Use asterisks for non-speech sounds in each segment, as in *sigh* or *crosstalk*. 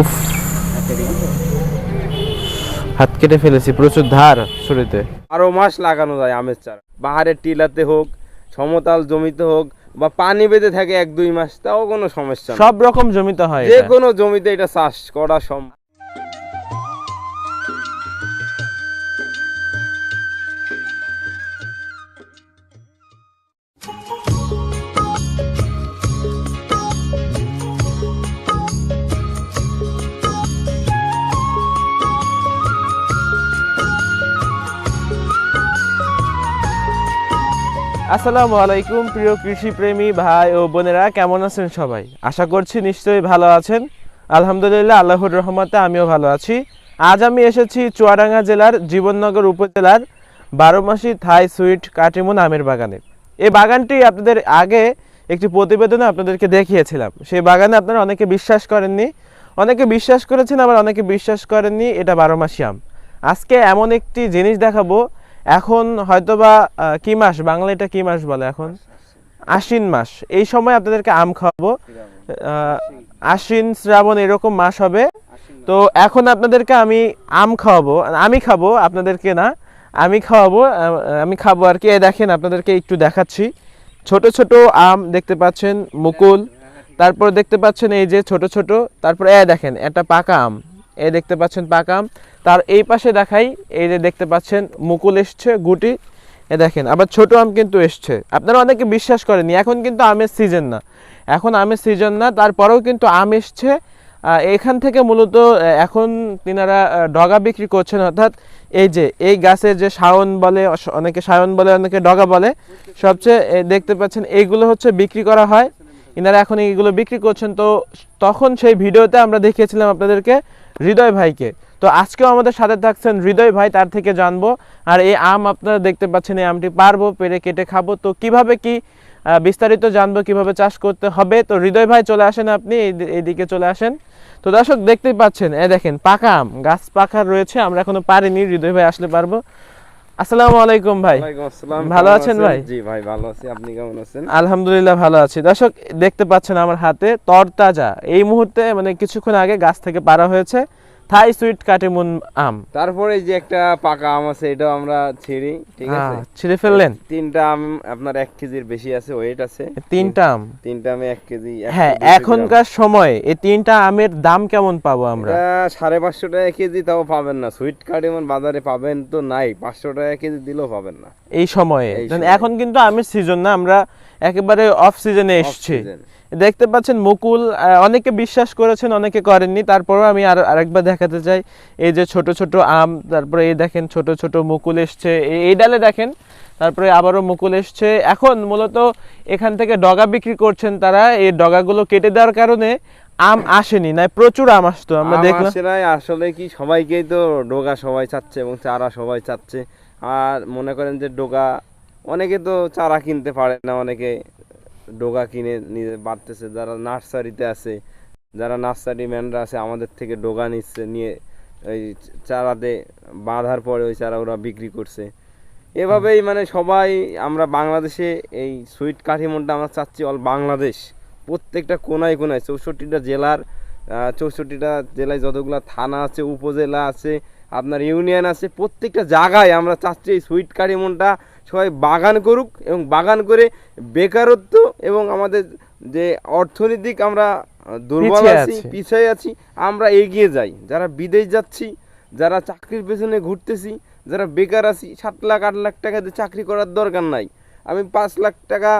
উফ। হাত কেটে ফেলেছি প্রচুর ধার শরীরে। আরও মাস লাগানো যায় আমের চারা। পাহাড়ের টিলাতে হোক সমতল জমিতে হোক বা পানি বেঁধে থাকে এক দুই মাস তাও কোনো সমস্যা সব রকম জমিতে হয় যে কোনো জমিতে এটা চাষ করা সম্ভব। আসসালামু আলাইকুম, প্রিয় কৃষি প্রেমী ভাই ও বোনেরা, কেমন আছেন সবাই? আশা করছি নিশ্চয়ই ভালো আছেন। আলহামদুলিল্লাহ, আল্লাহর রহমতে আমিও ভালো আছি। আজ আমি এসেছি চুয়াডাঙ্গা জেলার জীবননগর উপজেলার বারোমাসি থাই সুইট কাটিমন আমের বাগানে। এই বাগানটি আপনাদের আগে একটি প্রতিবেদনে আপনাদেরকে দেখিয়েছিলাম। সেই বাগানে আপনারা অনেকে বিশ্বাস করেননি, অনেকে বিশ্বাস করেছেন, আবার অনেকে বিশ্বাস করেননি, এটা বারোমাসি আম। আজকে এমন একটি জিনিস দেখাবো এখন হয়তোবা আহ, কি মাস? বাংলা এটা কি মাস বলে এখন? আশ্বিন মাস। এই সময় আপনাদেরকে আম খাওয়াবো। আশ্বিন শ্রাবণ এরকম মাস হবে। তো এখন আপনাদেরকে আমি আম খাওয়াবো। আমি খাব আপনাদেরকে না। আমি খাওয়াবো আমি খাব আর কি। দেখেন আপনাদেরকে একটু দেখাচ্ছি। ছোট ছোট আম দেখতে পাচ্ছেন মুকুল। তারপর দেখতে পাচ্ছেন এই যে ছোট ছোট। তারপর এ দেখেন এটা পাকা আম। এ দেখতে পাচ্ছেন পাকা আম তার এই পাশে দেখাই, এই যে দেখতে পাচ্ছেন মুকুল এসছে, গুটি। এ দেখেন, আবার ছোট আম কিন্তু এসছে। আপনারা অনেকে বিশ্বাস করেনি এখন কিন্তু আমের সিজন না। এখন আমের সিজন না, তারপরেও কিন্তু আম এসছে। এখান থেকে মূলত এখন তিনারা ডগা বিক্রি করছেন। অর্থাৎ এই যে, এই গাছের যে শাওন বলে অনেকে শাওন বলে, অনেকে ডগা বলে, সবচেয়ে দেখতে পাচ্ছেন এইগুলো হচ্ছে বিক্রি করা হয়। ইনারা এখন এইগুলো বিক্রি করছেন। তো তখন সেই ভিডিওতে আমরা দেখিয়েছিলাম আপনাদেরকে হৃদয় ভাইকে। তো আজকেও আমাদের সাথে থাকছেন হৃদয় ভাই, তার থেকে জানব। আর এই আম আপনারা দেখতে পাচ্ছেন, এই আমটি পারব, পেরে কেটে খাব। তো কীভাবে কি বিস্তারিত জানব, কীভাবে চাষ করতে হবে? তো হৃদয় ভাই চলে আসেন আপনি এইদিকে চলে আসেন। তো দর্শক, দেখতেই পাচ্ছেন এ দেখেন, পাকা আম, গাছ পাকা রয়েছে, আমরা এখনও পারিনি, হৃদয় ভাই আসলে পারব। আসসালামু আলাইকুম ভাই। ভালো আছেন ভাই? জি ভাই ভালো আছি। আপনি কেমন আছেন? আলহামদুলিল্লাহ ভালো আছি। দর্শক দেখতে পাচ্ছেন আমার হাতে তরতাজা। এই মুহূর্তে মানে কিছুক্ষণ আগে গাছ থেকে পারা হয়েছে। থাই সুইট কাটিমুন আম। তারপরে যে একটা পাকা আম আছে এটাও আমরা ছিঁড়ি ঠিক আছে? ছিঁড়ে ফেললেন? তিনটা আম আপনার এক কেজির বেশি আছে ওয়েট আছে। তিনটা আম? তিনটা আমে এক কেজি হ্যাঁ এখনকার সময় এই তিনটা আমের দাম কেমন পাবো আমরা? সাড়ে পাঁচশো টাকা কেজি তাও পাবেন না। সুইট কার্ডেমন বাজারে পাবেন তো নাই পাঁচশো টাকা কেজি দিলেও পাবেন না। এই সময়ে। এখন কিন্তু আমের সিজন না আমরা একেবারে অফ সিজনে এসছি। দেখতে পাচ্ছেন মুকুল অনেকে বিশ্বাস করেছেন অনেকে করেননি। তারপরেও আমি আর আরেকবার দেখাতে চাই। এই যে ছোট ছোট আম তারপরে এই দেখেন ছোট ছোট মুকুল এসছে। এই- ডালে দেখেন তারপরে আবারও মুকুল এসছে। এখন মূলত এখান থেকে ডগা বিক্রি করছেন তারা। এই ডগাগুলো কেটে দেওয়ার কারণে আম আসেনি না প্রচুর আম আসতো। আমরা আম দেখলাম আসে আসলে কি সবাইকেই তো ডোগা সবাই চাচ্ছে এবং চারা সবাই চাচ্ছে। আর মনে করেন যে ডোগা অনেকে তো চারা কিনতে পারে না, অনেকে ডোগা কিনে নিজে বাড়তেছে। যারা নার্সারিতে আছে, যারা নার্সারি ম্যানরা আছে, আমাদের থেকে ডোগা নিচ্ছে, নিয়ে ওই চারাতে বাঁধার পরে ওই চারা ওরা বিক্রি করছে। এভাবেই মানে সবাই, আমরা বাংলাদেশে এই সুইট কাঠিমনটা আমরা চাচ্ছি অল বাংলাদেশ। প্রত্যেকটা কোনায় কোনায়, চৌষট্টিটা জেলার চৌষট্টিটা জেলায় যতগুলো থানা আছে, উপজেলা আছে, আপনার ইউনিয়ন আছে, প্রত্যেকটা জায়গায় আমরা চাচ্ছি এই সুইট কারিমনটা সবাই বাগান করুক এবং বাগান করে বেকারত্ব এবং আমাদের যে অর্থনৈতিক আমরা দুর্বল আছি। পিছিয়ে আছি আমরা এগিয়ে যাই। যারা বিদেশ যাচ্ছি যারা চাকরির পেছনে ঘুরতেছি যারা বেকার আছি সাত লাখ আট লাখ টাকা দিয়ে চাকরি করার দরকার নাই। আমি পাঁচ লাখ টাকা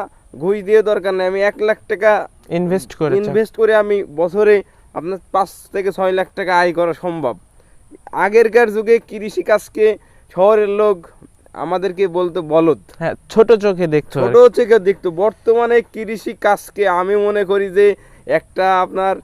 ঘুষ দিয়ে দরকার নাই। আমি এক লাখ টাকা ইনভেস্ট করে ইনভেস্ট করে আমি বছরে আপনার পাঁচ থেকে ছয় লাখ টাকা আয় করা সম্ভব। আগেরকার যুগে কৃষি কাজকে শহরের লোক আমাদেরকে বলতো বলদ। হ্যাঁ ছোট চোখে দেখতো ছোট চোখে দেখতো। বর্তমানে কৃষি কাজকে আমি মনে করি যে একটা আপনার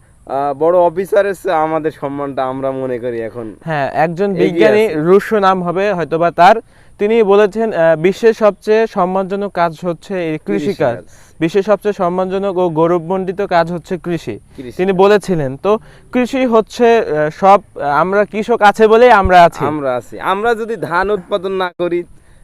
বড় অফিসার এসে আমাদের সম্মানটা আমরা মনে করি এখন। হ্যাঁ একজন বিজ্ঞানী রুশ রুশো নাম হবে হয়তোবা তার। তিনি বলেছেন বিশ্বের সবচেয়ে সম্মানজনক কাজ হচ্ছে কৃষিকাজ। বিশ্বের সবচেয়ে সম্মানজনক ও গৌরবমণ্ডিত কাজ হচ্ছে কৃষি কৃষি। তিনি বলেছিলেন তো কৃষি হচ্ছে সব আমরা কৃষক আছে বলেই আমরা আছি আমরা আছি আমরা যদি ধান উৎপাদন না করি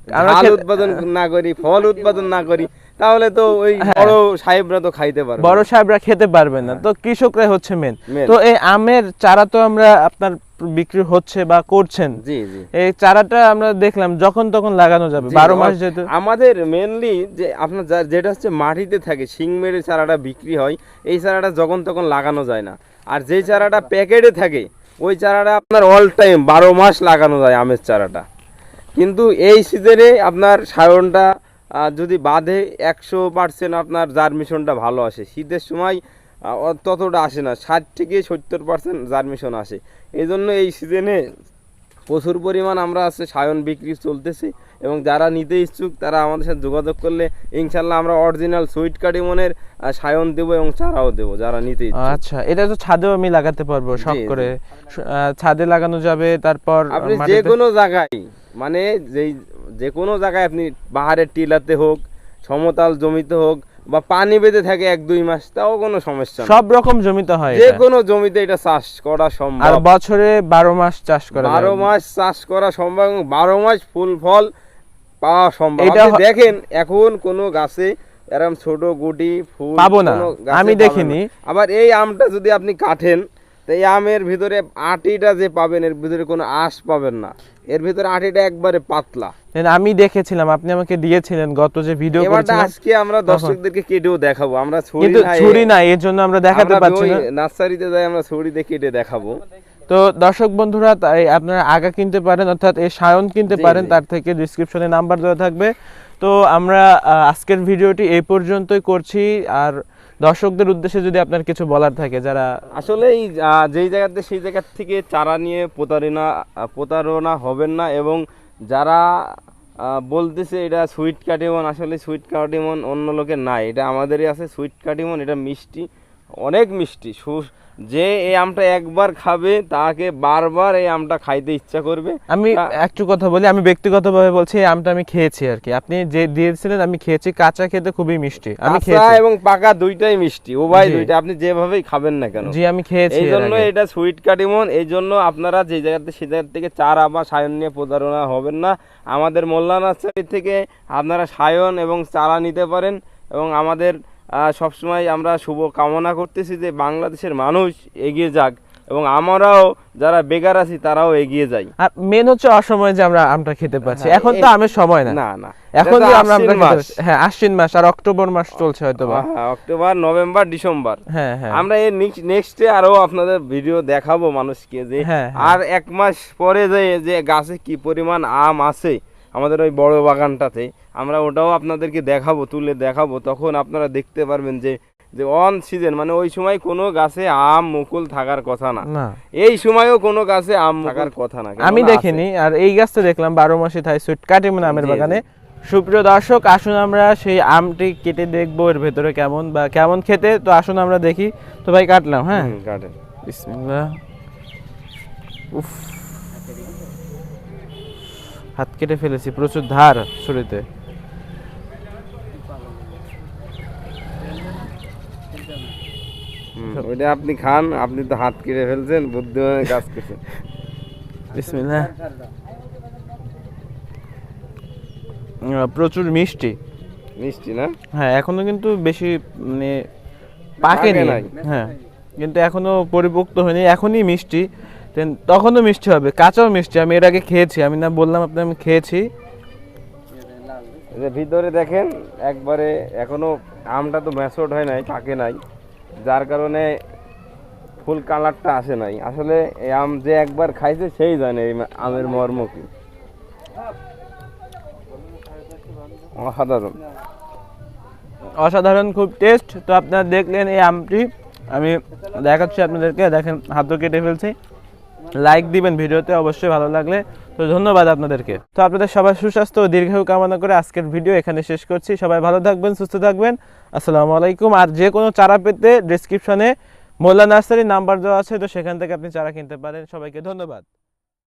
আমরা উৎপাদন না করি ফল উৎপাদন না করি তাহলে তো ওই বড় সাহেবরা তো খাইতে পারবে হ্যাঁ। বড় সাহেবরা খেতে পারবে না। তো কৃষকরাই হচ্ছে মেন তো এই আমের চারা তো আমরা আপনার বিক্রি হচ্ছে বা করছেন। জি জি। এই চারাটা আমরা দেখলাম যখন তখন লাগানো যাবে। বারো মাস যেহেতু আমাদের মেনলি যে আপনার যেটা হচ্ছে মাটিতে থাকে শিং মেরে চারাটা বিক্রি হয় এই চারাটা যখন তখন লাগানো যায় না। আর যেই চারাটা প্যাকেটে থাকে ওই চারাটা আপনার অল টাইম বারো মাস লাগানো যায় আমের চারাটা। কিন্তু এই সিজনে আপনার সায়নটা যদি বাঁধে একশো পার্সেন্ট আপনার জার্মিশনটা ভালো আসে শীতের সময় ততটা আসে না ষাট থেকে সত্তর পার্সেন্ট জার্মিশন আসে। এই জন্য এই সিজনে প্রচুর পরিমাণ আমরা আছে সায়ন বিক্রি চলতেছে এবং যারা নিতে ইচ্ছুক তারা আমাদের সাথে যোগাযোগ করলে ইনশাল্লাহ আমরা অরিজিনাল সুইট কাটিমনের সায়ন দেবো এবং চারাও দেবো যারা নিতে ইচ্ছুক। আচ্ছা এটা তো ছাদেও আমি লাগাতে পারব জি। করে। ছাদে লাগানো যাবে তারপর আপনি যে কোনো জায়গায় মানে যেই যে কোনো জায়গায় আপনি পাহাড়ের টিলাতে হোক সমতল জমিতে হোক বা পানি বেঁধে থাকে এক দুই মাস তাও কোনো সমস্যা সব রকম জমিতে হয় যে কোনো জমিতে এটা চাষ করা সম্ভব। আর বছরে বারো মাস চাষ করা বারো মাস চাষ করা সম্ভব এবং বারো মাস ফুল ফল পাওয়া সম্ভব। এটা দেখেন এখন কোনো গাছে এরকম ছোট গুটি ফুল পাবো না। আমি দেখিনি। আবার এই আমটা যদি আপনি কাটেন তো এই আমের ভিতরে আটিটা যে পাবেন এর ভিতরে কোনো আঁশ পাবেন না। এর ভিতরে আটিটা একবারে পাতলা। আমি দেখেছিলাম আপনি আমাকে দিয়েছিলেন গত যে ভিডিও করেছিলাম। আজকে আমরা দর্শকদেরকে কেটেও দেখাবো। আমরা ছুরি না ছুরি না এর জন্য আমরা দেখাতে পারছি না। নার্সারিতে যাই আমরা ছুরিতে কেটে দেখাবো। তো দর্শক বন্ধুরা তাই আপনারা আগা কিনতে পারেন অর্থাৎ এই সায়ন কিনতে পারেন তার থেকে ডিসক্রিপশনে নাম্বার দেওয়া থাকবে। তো আমরা আজকের ভিডিওটি এই পর্যন্তই করছি আর দর্শকদের উদ্দেশ্যে যদি আপনার কিছু বলার থাকে, যারা আসলে এই যেই জায়গাতে সেই জায়গার থেকে চারা নিয়ে প্রতারণা প্রতারণা হবেন না এবং যারা বলতেছে এটা সুইট কাটিমন আসলে সুইট কাটিমন অন্য লোকের নাই। এটা আমাদেরই আছে সুইট কাটিমন এটা মিষ্টি, অনেক মিষ্টি। সু- যে এই আমটা একবার খাবে তাকে বারবার এই আমটা খাইতে ইচ্ছা করবে। আমি একটু কথা বলি আমি ব্যক্তিগতভাবে বলছি এই আমটা আমি খেয়েছি আর কি। আপনি যে দিয়েছিলেন আমি খেয়েছি কাঁচা খেতে খুবই মিষ্টি আমি খেয়েছি। এবং পাকা দুইটাই মিষ্টি ও ভাই দুইটা আপনি যেভাবেই খাবেন না কেন। জি আমি খেয়েছি এই জন্য এটা সুইট কাটিমন এই জন্য আপনারা যে জায়গাতে সে জায়গা থেকে চারা বা সায়ন নিয়ে প্রতারণা হবেন না। আমাদের মোল্লা নার্সারি থেকে আপনারা সায়ন এবং চারা নিতে পারেন এবং আমাদের সবসময় আমরা শুভ কামনা করতেছি যে বাংলাদেশের মানুষ এগিয়ে যাক এবং আমরাও যারা বেকার আছি তারাও এগিয়ে যাই। আর মেন হচ্ছে অসময়ে যে আমরা আমটা খেতে পাচ্ছি। হ্যাঁ, এখন তো আমের সময় না। না না। এখন যে আমরা আমটা। হ্যাঁ আশ্বিন মাস আর অক্টোবর মাস চলছে হয়তো বা হ্যাঁ, অক্টোবর নভেম্বর ডিসেম্বর। হ্যাঁ হ্যাঁ। আমরা এই নেক্সটে আরও আপনাদের ভিডিও দেখাবো মানুষকে যে হ্যাঁ, হ্যাঁ। আর এক মাস পরে যে যে গাছে কি পরিমাণ আম আছে আমাদের ওই বড় বাগানটাতে। আমরা ওটাও আপনাদেরকে দেখাবো তুলে দেখাবো। তখন আপনারা দেখতে পারবেন যে যে অন সিজন মানে ওই সময় কোনো গাছে আম মুকুল থাকার কথা না। এই সময়ও কোনো গাছে আম থাকার কথা না আমি দেখিনি আর এই গাছটা দেখলাম বারো মাসে থাই সুইট কাটিমন আমের। বাগানে। সুপ্রিয় দর্শক আসুন আমরা সেই আমটি কেটে দেখব এর ভেতরে কেমন বা কেমন খেতে। তো আসুন আমরা দেখি। তো ভাই কাটলাম হ্যাঁ? কাটেন। বিসমিল্লাহ। উফ। হাত কেটে ফেলেছি প্রচুর ধার শরীরে ওইটা আপনি খান আপনি তো হাত কেটে ফেলছেন বুদ্ধিমানের কাজ করছেন। *laughs* বিসমিল্লাহ। প্রচুর মিষ্টি। মিষ্টি না? হ্যাঁ এখনও কিন্তু বেশি মানে পাকেনি। পাকে নাই। হ্যাঁ কিন্তু এখনও পরিপক্ত হয়নি এখনই মিষ্টি। তখনও মিষ্টি হবে। কাঁচাও মিষ্টি আমি এর আগে খেয়েছি। আমি না বললাম আপনি আমি খেয়েছি। ভিতরে দেখেন একবারে এখনও আমটা তো ম্যাচোড হয় নাই পাকে নাই। যার কারণে ফুল কালারটা আসে নাই। আসলে এই আম যে একবার খাইছে সেই জানে এই আমের মর্ম কি। অসাধারণ। অসাধারণ খুব টেস্ট তো আপনারা দেখলেন এই আমটি। আমি দেখাচ্ছি আপনাদেরকে। দেখেন হাত কেটে ফেলছি। লাইক দিবেন ভিডিওতে, অবশ্যই ভালো লাগলে। তো ধন্যবাদ আপনাদেরকে। তো আপনাদের সবাই সুস্বাস্থ্য ও দীর্ঘায়ু কামনা করে আজকের ভিডিও এখানে শেষ করছি। সবাই ভালো থাকবেন, সুস্থ থাকবেন। আসসালামু আলাইকুম। আর যে কোনো চারা পেতে ডিসক্রিপশনে মোল্লা নার্সারির নাম্বার দেওয়া আছে, তো সেখান থেকে আপনি চারা কিনতে পারেন। সবাইকে ধন্যবাদ।